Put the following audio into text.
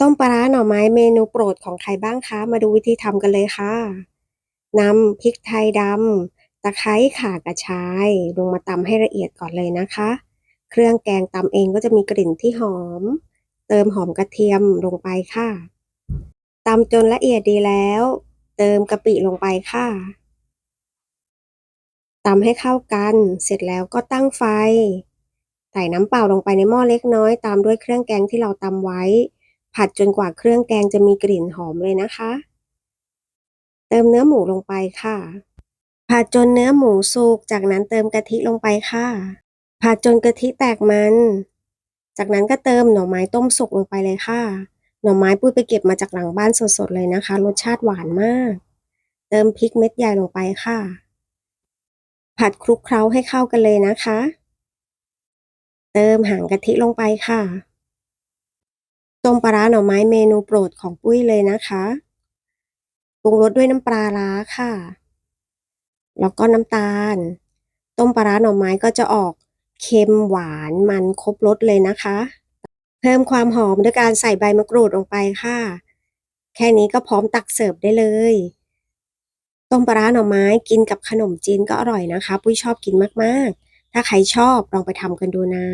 ต้มปลาร้าหน่อไม้เมนูโปรดของใครบ้างคะ มาดูวิธีทำกันเลยค่ะนำพริกไทยดำตะไคร้ข่ากระชาย ลงมาตำให้ละเอียดก่อนเลยนะคะ เครื่องแกงตำเองก็จะมีกลิ่นที่หอม เติมหอมกระเทียมลงไปค่ะตำจนละเอียดดีแล้ว เติมกะปิลงไปค่ะตำให้เข้ากัน เสร็จแล้วก็ตั้งไฟ ใส่น้ำเปล่าลงไปในหม้อเล็กน้อย ตามด้วยเครื่องแกงที่เราตำไว้ ผัดจนกว่าเครื่องแกงจะมีกลิ่นหอมเลยนะคะ เติมเนื้อหมูลงไปค่ะ ผัดจนเนื้อหมูสุก จากนั้นเติมกะทิลงไปค่ะ ผัดจนกะทิแตกมัน จากนั้นก็เติมหน่อไม้ต้มสุกลงไปเลยค่ะ หน่อไม้ปุ้ยไปเก็บมาจากหลังบ้านสดๆเลยนะคะ รสชาติหวานมาก เติมพริกเม็ดใหญ่ลงไปค่ะ ผัดคลุกเคล้าให้เข้ากันเลยนะคะ เติมหางกะทิลงไปค่ะ ต้มปลาร้าหน่อไม้เมนูโปรดของปุ้ยเลยนะคะปรุงรสด้วยน้ำปลาร้าค่ะ แล้วก็น้ำตาล ต้มปลาร้าหน่อไม้ก็จะออกเค็มหวานมันครบรสเลยนะคะ เพิ่มความหอมด้วยการใส่ใบมะกรูดลงไปค่ะ แค่นี้ก็พร้อมตักเสิร์ฟได้เลย ต้มปลาร้าหน่อไม้กินกับขนมจีนก็อร่อยนะคะ ปุ้ยชอบกินมากๆ ถ้าใครชอบลองไปทำกันดูนะ